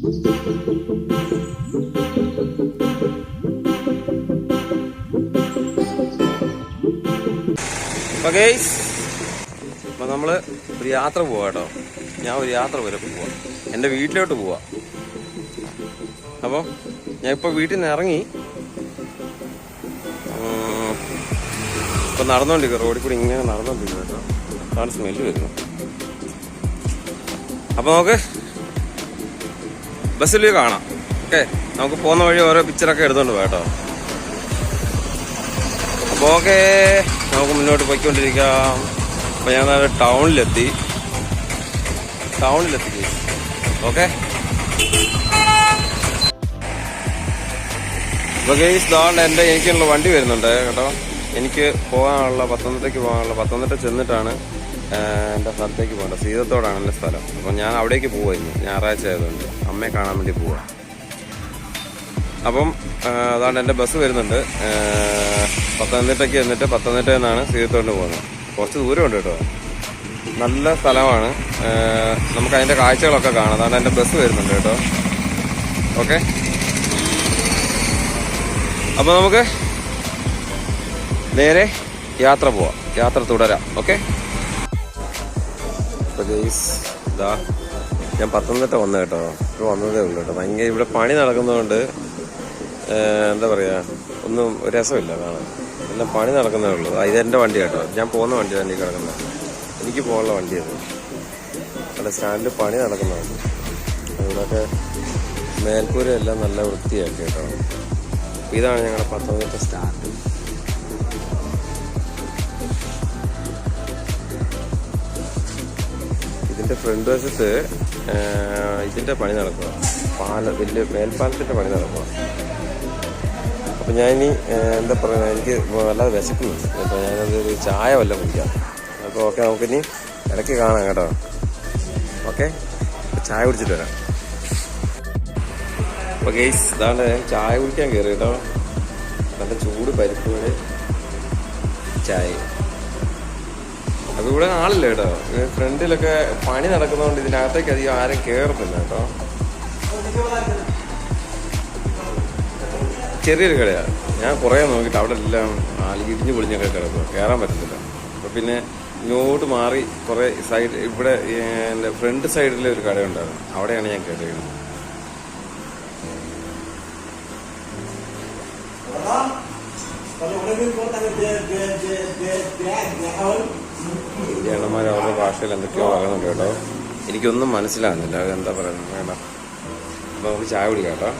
അപ്പൊ ഗൈസ് അപ്പൊ നമ്മൾ ഒരു യാത്ര പോവാ കേട്ടോ. ഞാൻ ഒരു യാത്ര വരെ പോവാ. എന്റെ വീട്ടിലോട്ട് പോവാ. അപ്പോൾ ഞാൻ ഇപ്പോൾ വീട്ടിൽ നിന്ന് ഇറങ്ങി ഇപ്പൊ നടന്നുകൊണ്ടിരിക്കുക റോഡിൽ കൂടി ഇങ്ങനെ നടന്നുകൊണ്ടിരിക്കുക കേട്ടോ. അതാണ് വരുന്നു വരുന്നത്. അപ്പോൾ നമുക്ക് ബസ്സിൽ കാണാം. ഓക്കെ നമുക്ക് പോകുന്ന വഴി ഓരോ പിക്ചറൊക്കെ എടുത്തോണ്ട് പോകാം കേട്ടോ. അപ്പോൾ ഓക്കെ നമുക്ക് മുന്നോട്ട് പോയിക്കൊണ്ടിരിക്കാം. അപ്പോൾ ഞാൻ ടൗണിലെത്തി. ടൗണിലെത്തി. ഓക്കെ. അപ്പോൾ ഗെയ്സ് ഇതാണ്ട് എന്റെ എനിക്കുള്ള വണ്ടി വരുന്നുണ്ട് കേട്ടോ. എനിക്ക് പോകാനുള്ള പത്തനംതിട്ടയ്ക്ക് പോകാനുള്ള പത്തനംതിട്ട ചെന്നിട്ടാണ്. എന്റെ സ്ഥലത്തേക്ക് പോകണ്ട. സീതത്തോടാണ് എന്റെ സ്ഥലം. അപ്പോൾ ഞാൻ അവിടേക്ക് പോവായിരുന്നു. ഞായറാഴ്ച ആയതുകൊണ്ട്. അമ്മയെ കാണാൻ വേണ്ടി പോവാം. അപ്പം അതാണ് എന്റെ ബസ് വരുന്നുണ്ട്. പത്തനംതിട്ടയ്ക്ക് എന്നിട്ട് പത്തനംതിട്ട നിന്നാണ് സീതത്തോണ്ട് പോകുന്നത്. കുറച്ച് ദൂരമുണ്ട് കേട്ടോ. നല്ല സ്ഥലമാണ്. നമുക്ക് അതിന്റെ കാഴ്ചകളൊക്കെ കാണാം. അതാണ് എന്റെ ബസ് വരുന്നുണ്ട് കേട്ടോ. ഓക്കെ? അപ്പോൾ നമുക്ക് നേരെ യാത്ര പോവാം. യാത്ര തുടരാം. ഓക്കെ? ഗെയ്സ് ഇതാ ഞാൻ പത്തനംതിട്ട വന്ന കേട്ടോ. ഇപ്പോൾ വന്നതേ ഉള്ളൂ കേട്ടോ. ഭയങ്കര ഇവിടെ പണി നടക്കുന്നതുകൊണ്ട് എന്താ പറയുക ഒന്നും രസമില്ല കാണാൻ. എല്ലാം പണി നടക്കുന്നേ ഉള്ളൂ. ആ, ഇതെന്റെ വണ്ടി കേട്ടോ. ഞാൻ പോകുന്ന വണ്ടി തന്നെ കിടക്കുന്നത്. എനിക്ക് പോകാനുള്ള വണ്ടി അത് അവിടെ സ്റ്റാൻഡിൽ പണി നടക്കുന്നതാണ്. ഇവിടെയൊക്കെ മേൽക്കൂരെല്ലാം നല്ല വൃത്തിയാക്കി കേട്ടോ. ഇതാണ് ഞങ്ങളുടെ പത്തനംതിട്ട സ്റ്റാൻഡ്. ഇതിന്റെ ഫ്രണ്ട് വശത്ത് ഇതിന്റെ പണി നടക്കുക. പാല വലിയ മേൽപ്പാലത്തിന്റെ പണി നടക്കുക. അപ്പൊ ഞാൻ ഇനി എന്താ പറയുക എനിക്ക് വല്ലാതെ വിശക്കുന്നുണ്ട് അപ്പൊ ഞാനത് ഒരു ചായ വല്ല കുടിക്കാം. അപ്പൊ ഓക്കെ നമുക്കിനി ഇടയ്ക്ക് കാണാം കേട്ടോ. ഓക്കെ? ചായ കുടിച്ചിട്ട് വരാം. അപ്പൊ ഗെയ്സ് ഇതാണ് ചായ കുടിക്കാൻ കയറി കേട്ടോ. നല്ല ചൂട് പരിപ്പുകൾ ചായ. ഇവിടെ ആളില്ല കേട്ടോ. ഫ്രണ്ടിലൊക്കെ പണി നടക്കുന്നതുകൊണ്ട് ഇതിനകത്തേക്ക് അധികം ആരും കേറുന്നില്ല കേട്ടോ. ചെറിയൊരു കടയാണ് ഞാൻ കുറേ നോക്കിയിട്ട് അവിടെ എല്ലാം ഇടിഞ്ഞു പൊളിഞ്ഞൊക്കെ കിടക്കുക കയറാൻ പറ്റുന്നില്ല അപ്പൊ പിന്നെ ഇങ്ങോട്ട് മാറി കുറെ സൈഡ് ഇവിടെ എന്റെ ഫ്രണ്ട് സൈഡിലെ ഒരു കടയുണ്ടായിരുന്നു അവിടെയാണ് ഞാൻ കയറിയത് ഇന്ത്യണ്ണന്മാർ അവരുടെ ഭാഷയിൽ എന്തൊക്കെയോ പറയുന്നുണ്ട് കേട്ടോ. എനിക്കൊന്നും മനസ്സിലാകുന്നില്ല. എന്താ പറയുന്നത്? വേണ്ട. അപ്പൊ നമുക്ക് ചായ കുടിക്കാം കേട്ടോ.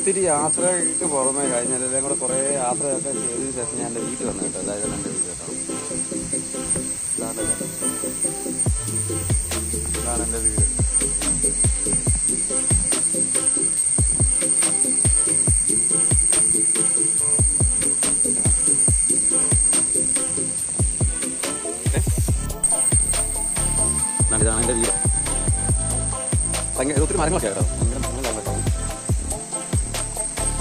ഒത്തിരി യാത്രയ്ക്ക് പുറമെ കഴിഞ്ഞാൽ എല്ലാം കൂടെ കുറേ യാത്രയൊക്കെ ചെയ്തതിന് ശേഷം ഞാൻ എന്റെ വീട്ടിൽ വന്നു കേട്ടോ. അതായത് എന്റെ വീട് കേട്ടോ ഇതാണ് ഇത്. എന്റെ വീട്. ഇതാണ് എന്റെ വീട്. ഭയങ്കര ഒത്തിരി മരങ്ങളൊക്കെ കേട്ടോ.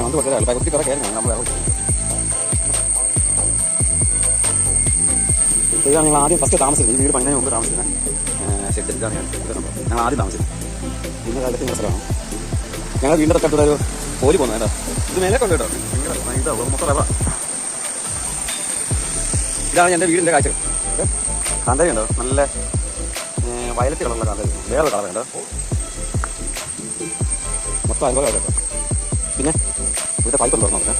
അത് വളരെ പകുതി കുറെ കയറി നമ്മൾ ഇതാണ് ഞങ്ങൾ ആദ്യം ഫസ്റ്റ് താമസിച്ചത് ഈ വീട് പണിതിന് മുമ്പ് താമസിക്കുന്ന ഷെഡ് ഇതാണ് ഞങ്ങൾ ആദ്യം താമസിച്ചത് ഇന്ന കാലത്ത് ഇങ്ങനെ സ്ഥലമാണ് ഞങ്ങൾ വീണ്ടും തൊട്ടടുത്ത് ഒരു പോലി പോകുന്നത് കേട്ടോ ഇത് മേലെ കൊണ്ട് കേട്ടോ ഇതാവും മൊത്തം ഇതാണ് എന്റെ വീടിന്റെ കാഴ്ച കാന്താരി ഉണ്ടോ നല്ല വയലറ്റ് കളറുള്ള കാന്താരി വേറെ കളർ ഉണ്ടോ മൊത്തം അനുഭവം കേട്ടോ പിന്നെ ഇവിടുത്തെ പൈപ്പ് തുറന്നു നോക്കാം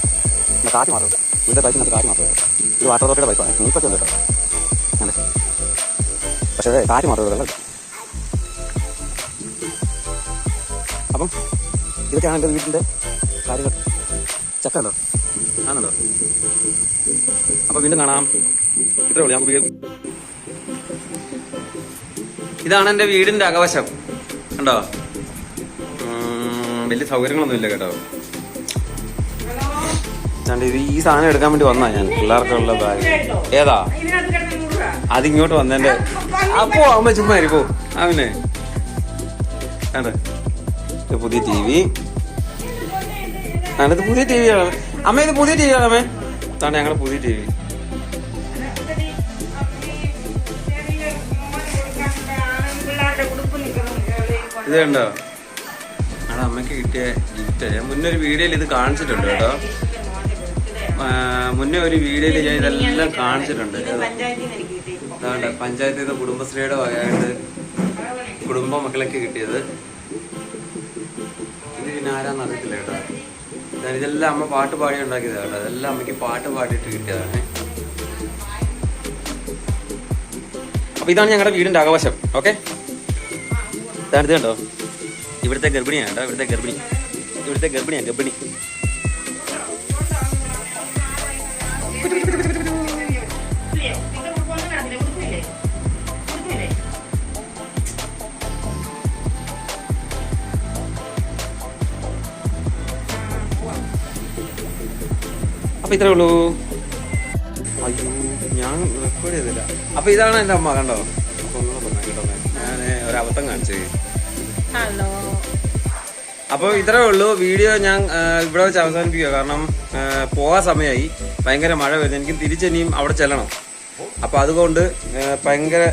എന്നാൽ കാറ്റ് മാത്രം ഇവിടുത്തെ പൈപ്പിനകത്ത് കാറ്റ് മാത്രമേ. ഇത് വാട്ടർ അതോറിറ്റിയുടെ പൈപ്പാണ് നീപ്പൊക്കെ ഉണ്ട് കേട്ടോ അതെ പക്ഷേ കാറ്റ് മാത്രമേ വെള്ളം. അപ്പം ഇതൊക്കെയാണ് എന്റെ വീടിന്റെ കാര്യങ്ങൾ. ചക്ക ഉണ്ടോ ആണല്ലോ. അപ്പോൾ വീണ്ടും കാണാം. ഇത്രേ ഉള്ളൂ ഞാൻ ഇതാണ് എന്റെ വീടിന്റെ അകവശം. കണ്ടോ? വലിയ സൗകര്യങ്ങളൊന്നുമില്ല കേട്ടോ. ചാണ്ട് ഇത് ഈ സാധനം എടുക്കാൻ വേണ്ടി വന്നാ ഞാൻ. പിള്ളേർക്കുള്ള ബാഗ് ഏതാ? അതിങ്ങോട്ട് വന്നെന്റെ അപ്പോ അമ്മ ചുമ്മാ പോ. അവനെ ഇത് പുതിയ ടി വി ഇത് പുതിയ ടി വി ആണ്. അമ്മ ഇത് പുതിയ ടി വി ആണ് അമ്മേ. ഇതാണ് ഞങ്ങളുടെ പുതിയ ടി വി ഇത് കണ്ടോ? അമ്മയ്ക്ക് കിട്ടിയ ഗിഫ്റ്റ് ഞാൻ മുന്നൊരു വീഡിയോയിൽ ഇത് കാണിച്ചിട്ടുണ്ട് കേട്ടോ. മുന്നേ ഒരു വീഡിയോയിൽ ഞാൻ ഇതെല്ലാം കാണിച്ചിട്ടുണ്ട്. അതാണ്ട് പഞ്ചായത്തിൽ നിന്ന് കുടുംബശ്രീയുടെ വകയായിട്ട് കുടുംബ മക്കളൊക്കെ കിട്ടിയത്. ഇത് പിന്നെ ആരാന്ന് അറിയത്തില്ല കേട്ടോ. ഞാൻ ഇതെല്ലാം അമ്മ പാട്ട് പാടി ഉണ്ടാക്കിയതാണ് കേട്ടോ. അതെല്ലാം അമ്മയ്ക്ക് പാട്ട് പാടിയിട്ട് കിട്ടിയതാണ്. അപ്പൊ ഇതാണ് ഞങ്ങളുടെ വീടിന്റെ അകവശം. ഓക്കെ? ഇതാണ് ഇത് കണ്ടോ? ഇവിടുത്തെ ഗർഭിണിയാണ് കേട്ടോ. ഇവിടുത്തെ ഗർഭിണി. ഇവിടുത്തെ ഗർഭിണിയാണ് ഗർഭിണി. അപ്പൊ ഇത്രേ ഉള്ളൂ. അയ്യോ ഞാൻ റെക്കോർഡ് ചെയ്തില്ല. അപ്പൊ ഇതാണ് എന്റെ അമ്മ കണ്ടോ? അപ്പൊ ഒന്നുകൂടെ പറഞ്ഞേ കേട്ടോ. ഞാൻ ഒരു അബദ്ധം കാണിച്ചു. ഹലോ അപ്പൊ ഇത്രേ ഉള്ളൂ. വീഡിയോ ഞാൻ ഇവിടെ വെച്ച് അവസാനിപ്പിക്കുക. കാരണം പോകാൻ സമയമായി ഭയങ്കര മഴ വരുന്നു. എനിക്ക് തിരിച്ചെനിയും അവിടെ ചെല്ലണം. അപ്പോൾ അതുകൊണ്ട് ഭയങ്കര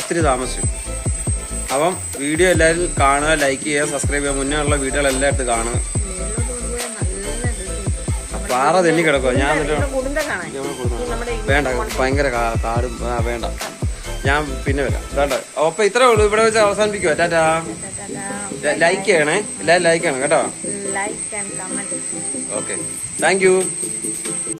ഒത്തിരി താമസിച്ചു. അപ്പം വീഡിയോ എല്ലാവരും കാണുക ലൈക്ക് ചെയ്യുക സബ്സ്ക്രൈബ് ചെയ്യുക. മുന്നേ ഉള്ള വീഡിയോകൾ എടുത്ത് കാണുക. പാറ തെന്നി കിടക്കുക ഞാൻ വേണ്ട ഭയങ്കര കാടും വേണ്ട. ഞാൻ പിന്നെ വരാം. കേട്ടോ അപ്പൊ ഇത്രേ ഉള്ളൂ. ഇവിടെ വെച്ച് അവസാനിപ്പിക്കുക ടാറ്റാ. ലൈക്ക് ചെയ്യണേ. എല്ലാവരും ലൈക്ക് ചെയ്യണം കേട്ടോ. Okay thank you